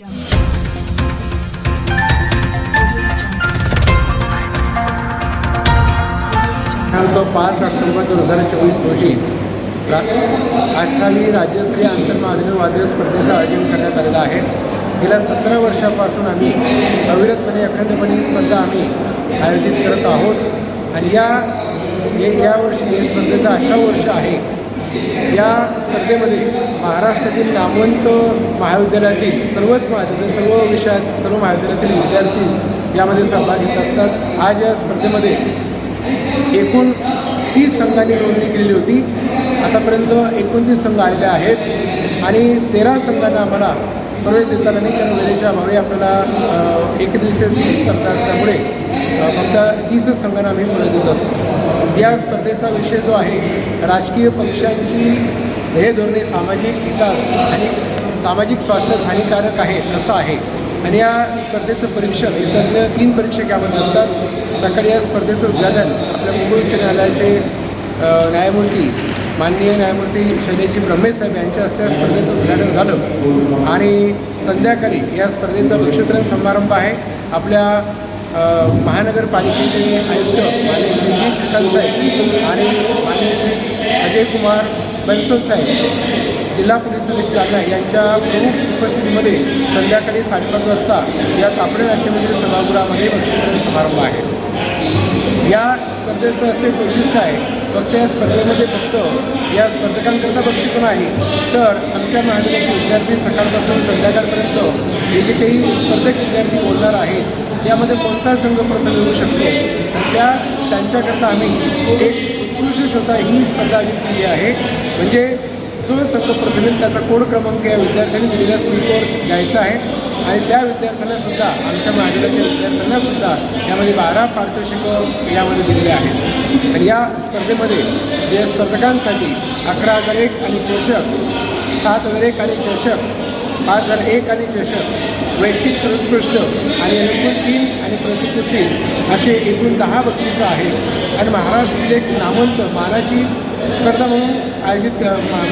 दिनांक पाच ऑक्टोबर दोन हजार चोवीस रोजी रा अठरावी राज्यस्तरीय आंतरमहाविद्यालय वाद्य स्पर्धेचं आयोजन करण्यात आलेलं आहे. गेल्या सतरा वर्षापासून आम्ही अविरतपणे अखंडपणे ही स्पर्धा आम्ही आयोजित करत आहोत. आणि या हे यावर्षी या स्पर्धेचं अठरा वर्ष आहे. या स्पर्धेमध्ये महाराष्ट्रातील नामवंत महाविद्यालयातील सर्वच महाविद्यालय सर्व विषयात सर्व महाविद्यालयातील विद्यार्थी यामध्ये सहभाग घेत असतात. आज या स्पर्धेमध्ये एकूण तीस संघांनी नोंदणी केलेली होती. आतापर्यंत एकोणतीस संघ आलेले आहेत आणि तेरा संघांना आम्हाला प्रवेश देता नाही कारण वेळेच्या अभावी आपल्याला एक दिवसीय स्पर्धा असल्यामुळे फक्त तीसच संघांना आम्ही प्रवेश देत असतो. या स्पर्धेचा विषय जो आहे राजकीय पक्षांची ध्येय धोरणे सामाजिक विकास आणि सामाजिक स्वास्थ्य हानिकारक आहे असं आहे? आणि या स्पर्धेचं परीक्षण इतर तीन परीक्षक यामध्ये असतात सकाळी या स्पर्धेचं उद्घाटन आपल्या मुंबई उच्च न्यायालयाचे न्यायमूर्ती माननीय न्यायमूर्ती शैलेजी ब्रह्मेसाहेब यांच्या हस्ते या स्पर्धेचं उद्घाटन झालं. आणि संध्याकाळी या स्पर्धेचा बक्षीकरण समारंभ आहे. आपल्या महानगरपालिकेचे आयुक्त माननीय श्री जी श्रीकांत साहेब आणि माननीय श्री अजय कुमार बन्सल साहेब जिल्हा पोलीस अधीक्षक जालना यांच्या प्रमुख उपस्थितीमध्ये संध्याकाळी साडेपाच वाजता या तापडे नाट्यमंदिर सभागृहामध्ये बक्षीकरण समारंभ आहे. या स्पर्धेचं असे वैशिष्ट्य आहे फक्त या स्पर्धेमध्ये फक्त या स्पर्धकांकरता बक्षीस नाही तर आमच्या महाविद्यालयाचे विद्यार्थी सकाळपासून संध्याकाळपर्यंत हे जे काही स्पर्धक विद्यार्थी बोलणार आहेत यामध्ये कोणता संघ प्रथम येऊ शकतो? त्या त्यांच्याकरता आम्ही एक उत्कृष्ट शोधा ही स्पर्धा आयोजित केली आहे. म्हणजे जो संघ प्रथम त्याचा कोड क्रमांक या विद्यार्थ्यांनी दिलेल्या स्लीपवर द्यायचा आहे. आणि त्या विद्यार्थ्यांना सुद्धा आमच्या महाविद्यालयाच्या विद्यार्थ्यांना सुद्धा यामध्ये बारा पारितोषिकं यामध्ये दिलेले आहेत. या स्पर्धेमध्ये जे स्पर्धकांसाठी अकरा हजार एक आणि चषक सात हजार एक आणि चषक पाच हजार एक आणि चषक वैयक्तिक सर्वोत्कृष्ट आणि अनुकूल तीन आणि प्रतिकृती तीन असे एकूण दहा बक्षिसं आहेत. आणि महाराष्ट्रातील एक नामवंत मानाची स्पर्धा म्हणून आयोजित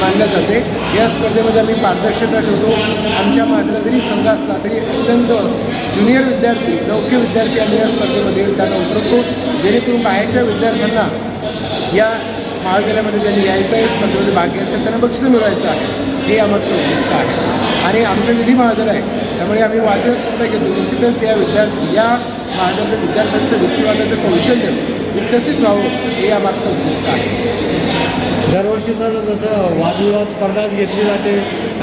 मानल्या जाते. या स्पर्धेमध्ये आम्ही पारदर्शकता ठेवतो. आमच्या माझ्या जरी संघ असला तरी अत्यंत ज्युनियर विद्यार्थी नौके विद्यार्थी आम्ही या स्पर्धेमध्ये त्यांना उतरवतो. जेणेकरून बाहेरच्या विद्यार्थ्यांना या महाविद्यालयामध्ये त्यांनी यायचं आहे स्पर्धेमध्ये भाग घ्यायचा आहे त्यांना बक्षीस मिळवायचं आहे. हे आमचं उद्दिष्ट आहे. आणि आमचं निधी महाविद्यालय आहे. त्यामुळे आम्ही वादळ स्पर्धा घेतो. निश्चितच या विद्यार्थी या महाविद्यालयाच्या विद्यार्थ्यांचं व्यक्तिवादाचं कौशल्य विकसित व्हावं हे यामागचं उद्दिष्ट आहे. दरवर्षी तर जसं वादविवाद स्पर्धाच घेतली जाते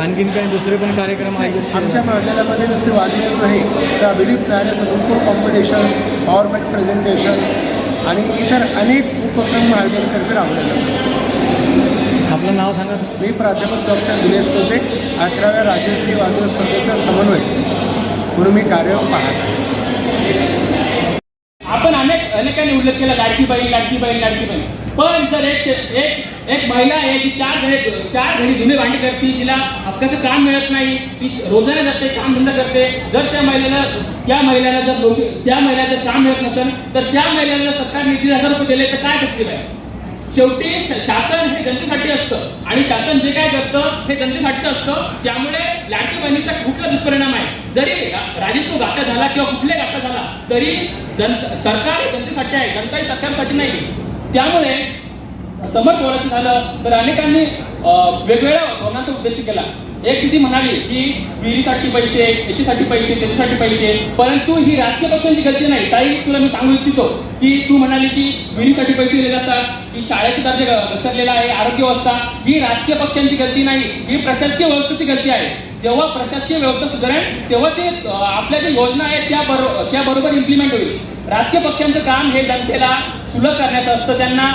आणखीन काही दुसरे पण कार्यक्रम केले आमच्या. महाविद्यालयामध्ये नुसते वादविवाद नाही तर अभिलिप न्यायालय भरपूर कॉम्पिटिशन पॉवर पॉईंट प्रेझेंटेशन्स आणि इतर अनेक उपक्रम महाविद्यालयातर्फे राबवले जातात. आपलं नाव सांगा मी प्राध्यापक डॉक्टर दिनेश कोते अकराव्या राज्यस्तरीय वादळ स्पर्धेचा समन्वय म्हणून मी कार्य पाहत अनेकांनी उल्लेख केला लाडकी बाई लाडकी बाई लाडकी बाई पण जर एक एक एक महिला आहे जी चार घरी चार घरी धुणे भांडी करते तिला हक्काचं काम मिळत नाही ती रोजाने जाते काम धंदा करते. जर त्या महिलेला त्या महिलेला जर त्या महिलेला जर काम मिळत नसेल तर त्या महिलेला सरकारने दीड हजार रुपये दिले तर काय करतील आहे? शेवटी शासन हे जनतेसाठी असतं. आणि शासन जे काय करतं हे जनतेसाठीच असतं. त्यामुळे लाडकी बहिणीचा कुठला दुष्परिणाम आहे? जरी रा- राजस्व घाटा झाला किंवा कुठल्या घाटा झाला तरी जन सरकार जनतेसाठी आहे जनता ही सरकारसाठी नाही. त्यामुळे समर बोलायचं झालं तर अनेकांनी वेगवेगळ्या धोरणाचा उद्देश केला. एक किती म्हणाली की विहिरीसाठी पैसे याच्यासाठी पैसे त्याच्यासाठी पैसे परंतु ही राजकीय पक्षांची गलती नाही. ताई तुला मी सांगू इच्छितो की तू म्हणाली की विहिरीसाठी पैसे दिले जातात की शाळेचे दर्जा घसरलेला आहे आरोग्य व्यवस्था ही राजकीय पक्षांची गलती नाही ही प्रशासकीय व्यवस्थेची गलती आहे. जेव्हा प्रशासकीय व्यवस्था सुधारेल तेव्हा ते आपल्या ज्या योजना आहेत त्या बरोबर त्या बरोबर इम्प्लिमेंट होईल. राजकीय पक्षांचं काम हे जनतेला सुलभ करण्याचं असतं त्यांना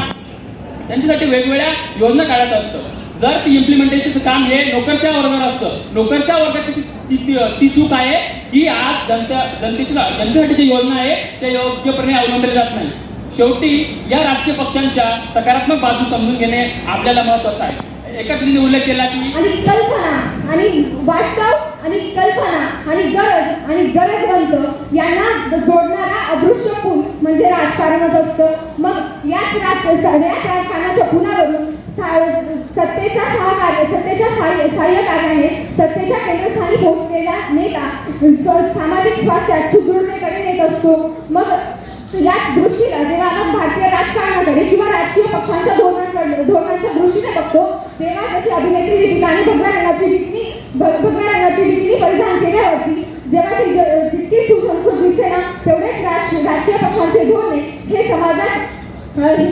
त्यांच्यासाठी वेगवेगळ्या योजना काढायचं असतं. जर ती इम्प्लिमेंटेशनचं काम हे नोकरशाह वर्गावर असतं नोकरशाह वर्गाची ती ती- ती चूक आहे की आज जनता जनतेची जनतेसाठी जी योजना आहे त्या योग्यपणे अवलंबल्या जात नाही. शेवटी या राजकीय पक्षांच्या सकारात्मक बाजू समजून घेणे आपल्याला महत्वाचं आहे. एका तिने उल्लेख केला की आणि कल्पना आणि वास्तव आणि कल्पना आणि गरज आणि गरजवंत यांना जोडणारा अदृश्य पूल म्हणजे राजकारणच असतं. मग याच राज याच राजकारणाच्या पुलावरून सत्तेचा सहकार्य सत्तेच्या सहाय्य सहाय्यकार्याने सत्तेच्या केंद्रस्थानी पोहोचलेला नेता सामाजिक स्वास्थ्यात सुदृढतेकडे नेत असतो. मग याच दृष्टीला जेव्हा आपण भारतीय राजकारणाकडे किंवा राजकीय पक्षांच्या धोरणांकडे धोरणांच्या दृष्टीने तेव्हा जशी अभिनेत्री दीपिकाने भगव्या रंगाची बिकनी भगव्या रंगाची बिकनी परिधान केल्यावरती जेव्हा ती जितकी सुसंस्कृत दिसते ना तेवढेच राष्ट्र राष्ट्रीय पक्षांचे धोरणे हे समाजात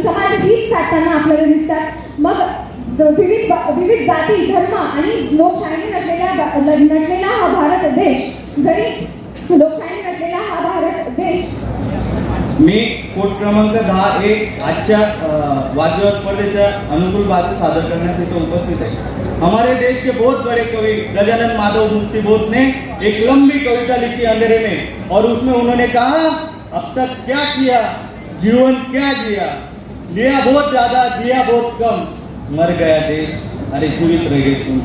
समाज हित साधताना आपल्याला दिसतात. मग विविध विविध जाती धर्म आणि लोकशाहीने नटलेला नटलेला हा भारत देश. जरी लोकशाही नटलेला हा भारत देश मी कोट क्रमांक दहा एक आजच्या वाद्य स्पर्धेच्या अनुकूल बाजू सादर करण्यास इथे उपस्थित आहे. हमारे देश के बहुत बड़े कवि गजानन माधव मुक्ति बोध ने एक लंबी कविता लिखी अंधेरे में और उसमें उन्होंने कहा अब तक क्या किया? जीवन क्या जिया? लिया बहुत ज्यादा दिया बहुत कम। मर गया देश अरे जीवित रह गए तुम।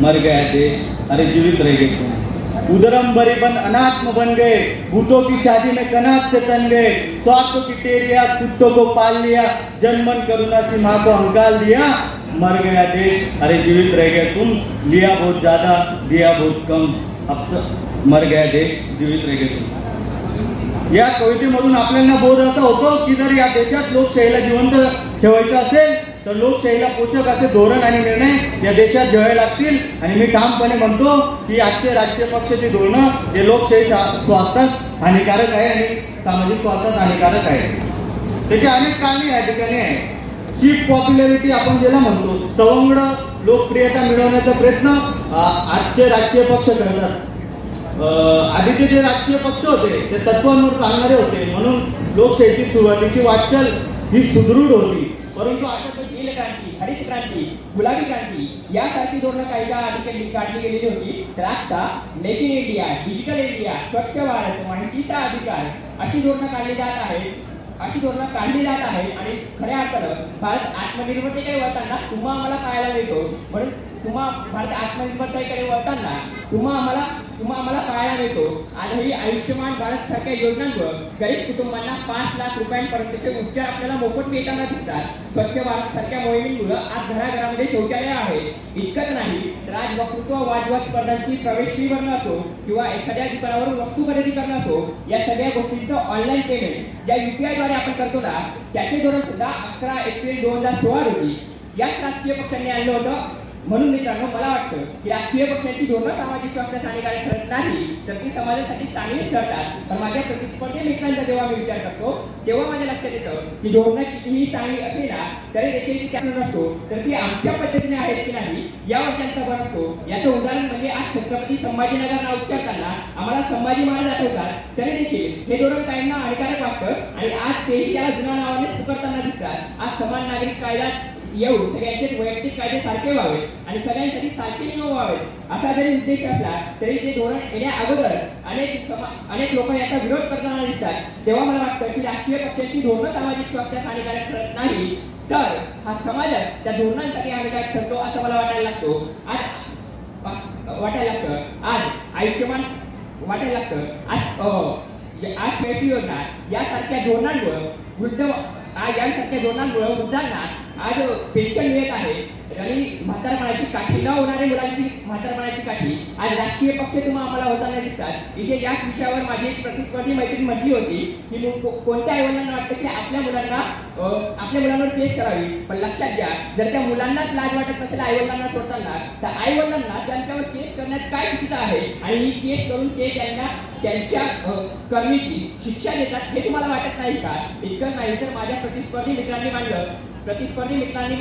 मर गया देश अरे जीवित रह गए तुम। उदरम बरी बन अनात्म बन गए भूतों की शादी में कनात से तन गए स्वार्थों की टेरिया कुत्तों को पाल लिया जनमन करुणा सी माँ को हंकाल दिया मर गया देश। अरे जीवित रह गया तुम लिया बहुत ज्यादा दिया बहुत कम। अब तक मर गया देश जीवित रह गया तुम। या कवितेमधून आपल्याला बोध असा होतो की जर या देशात लोकशाहीला जिवंत ठेवायचं असेल तर लोकशाहीला पोषक असे धोरण आणि निर्णय या देशात घ्यावे लागतील. आणि मी ठामपणे म्हणतो की आजचे राजकीय पक्षाची धोरणं हे लोकशाही स्वास्थ्यास हानिकारक आहे आणि सामाजिक स्वास्थ्यास हानिकारक आहे. त्याची अनेक कारणे या ठिकाणी आहे चीप पॉप्युलॅरिटी आपण ज्याला म्हणतो सवंगड लोकप्रियता मिळवण्याचा प्रयत्न आजचे राजकीय पक्ष करतात. आधीचे जे राजकीय पक्ष होते ते तत्वांवर चालणारे होते. म्हणून लोकशाहीची सुरुवातीची वाटचाल ही सुदृढ होती. परंतु आता क्रांती गुलाबी क्रांती यासारखी धोरणं काही काळ आधी काढली गेलेली होती. तर आता make in India digital India स्वच्छ भारत माहितीचा अधिकार अशी धोरणं काढली जात आहेत. अशी धोरणं काढली जात आहेत. आणि खऱ्या अर्थानं भारत आत्मनिर्भरतेकडे वळताना तुम्हा आम्हाला पाहायला मिळतो. म्हणून तुम्हा भारत आत्मनिर्भरतेकडे वळताना तुम्हा आम्हाला तुम्हा आम्हाला पाहायला आजही आयुष्यमान भारत सारख्या योजनांवर गरीब कुटुंबांना पाच लाख रुपयांपर्यंतचे उपचार आपल्याला मोफत मिळताना दिसतात. स्वच्छ भारत सारख्या मोहिमेमुळे आज घराघरामध्ये शौचालय आहे. इतकंच नाही तर वक्तृत्व वादविवाद स्पर्धांची प्रवेश फी भरणं असो किंवा एखाद्या दुकानावर वस्तू खरेदी करणं असो या सगळ्या गोष्टींचं ऑनलाईन पेमेंट ज्या युपीआयद्वारे आपण करतो ना त्याचे धोरण सुद्धा अकरा एप्रिल दोन हजार सोळा रोजी याच राजकीय पक्षांनी आणलं होतं. म्हणून मित्रांनो मला वाटतं की राजकीय पक्षांची धोरणं सामाजिक स्वास्थ्यास हानिकारक ठरत नाही तर ती समाजासाठी चांगलीच ठरतात. तर माझ्या प्रतिस्पर्धी मित्रांचा जेव्हा मी विचार करतो तेव्हा माझ्या लक्षात येतं की धोरणं कितीही चांगली असली ना तरी देखील ती नसतो तर ती आमच्या पद्धतीने आहेत की नाही यावर त्यांचा भर असतो याचं उदाहरण म्हणजे आज छत्रपती संभाजीनगरला उच्चारताना आम्हाला संभाजी महाराज आठवतात तरी देखील हे धोरण काहींना हानिकारक वाटतं आणि आज तेही त्याला जुन्या नावाने स्वीकारताना दिसतात. आज समान नागरिक कायदा येऊन सगळ्यांचे वैयक्तिक कायदे सारखे व्हावेत आणि सगळ्यांसाठी सारखे नियम व्हावेत. असा जरी उद्देश असला तरी ते धोरण येण्या अगोदर अनेक समा- अनेक लोक याचा विरोध करताना दिसतात. तेव्हा मला वाटतं की राष्ट्रीय पक्षाची धोरणं सामाजिक स्वास्थ्यास हानिकारक ठरत नाही. तर हा समाजच त्या धोरणांसाठी हानिकारक ठरतो असं मला वाटायला लागतो. आज वाटायला लागतं. आज आयुष्यमान वाटायला लागतं. आज अं, आज योजना यासारख्या धोरणांवर वृद्ध आज यासारख्या धोरणांमुळे वृद्धांना आज पेन्शन मिळत आहे. आणि म्हातारपणाची काठी न होणाऱ्या मुलांची म्हातारपणाची काठी आज राजकीय पक्ष तुम्हाला आम्हाला होताना दिसतात. इथे याच विषयावर माझी एक प्रतिस्पर्धी मैत्रीण म्हटली होती. की कोणत्या आईवडिलांना वाटतं की आपल्या मुलांना आपल्या मुलांवर केस करावी? पण लक्षात घ्या जर त्या मुलांनाच लाज वाटत नसेल आईवडिलांना सोडताना तर आईवडिलांना त्यांच्यावर केस करण्यात काय चुकीचं आहे? आणि ही केस करून ते त्यांना त्यांच्या अं, कर्मीची शिक्षा देतात हे तुम्हाला वाटत नाही का? इतकंच नाही तर माझ्या प्रतिस्पर्धी मित्रांनी मांडलं प्रतिस्पर्धी मित्रांनी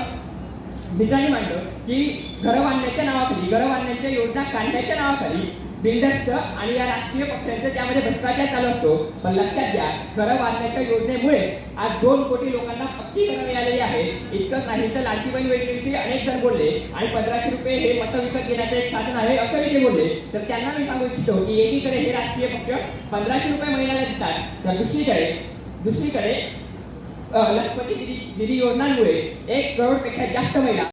मित्रांनी मांडलं की घरं बांधण्याच्या नावाखाली घरं बांधण्याच्या योजना काढण्याच्या नावाखाली बिल्डर्सचं आणि या राष्ट्रीय पक्षांचं त्यामध्ये भ्रष्टाचार चालू असतो पण लक्षात घ्या घरं बांधण्याच्या योजनेमुळे आज दोन कोटी लोकांना पक्की घरं मिळालेली आहे इतकंच नाही तर लाडकी बहीण योजनेविषयी अनेक जण बोलले आणि पंधराशे रुपये हे मतं विकत घेण्याचं एक साधन आहे असं ते बोलले. तर त्यांना मी सांगू इच्छितो की एकीकडे हे राष्ट्रीय पक्ष पंधराशे रुपये महिन्याला देतात तर दुसरीकडे दुसरीकडे लखपती दिदी योजनांमुळे एक करोडपेक्षा जास्त महिला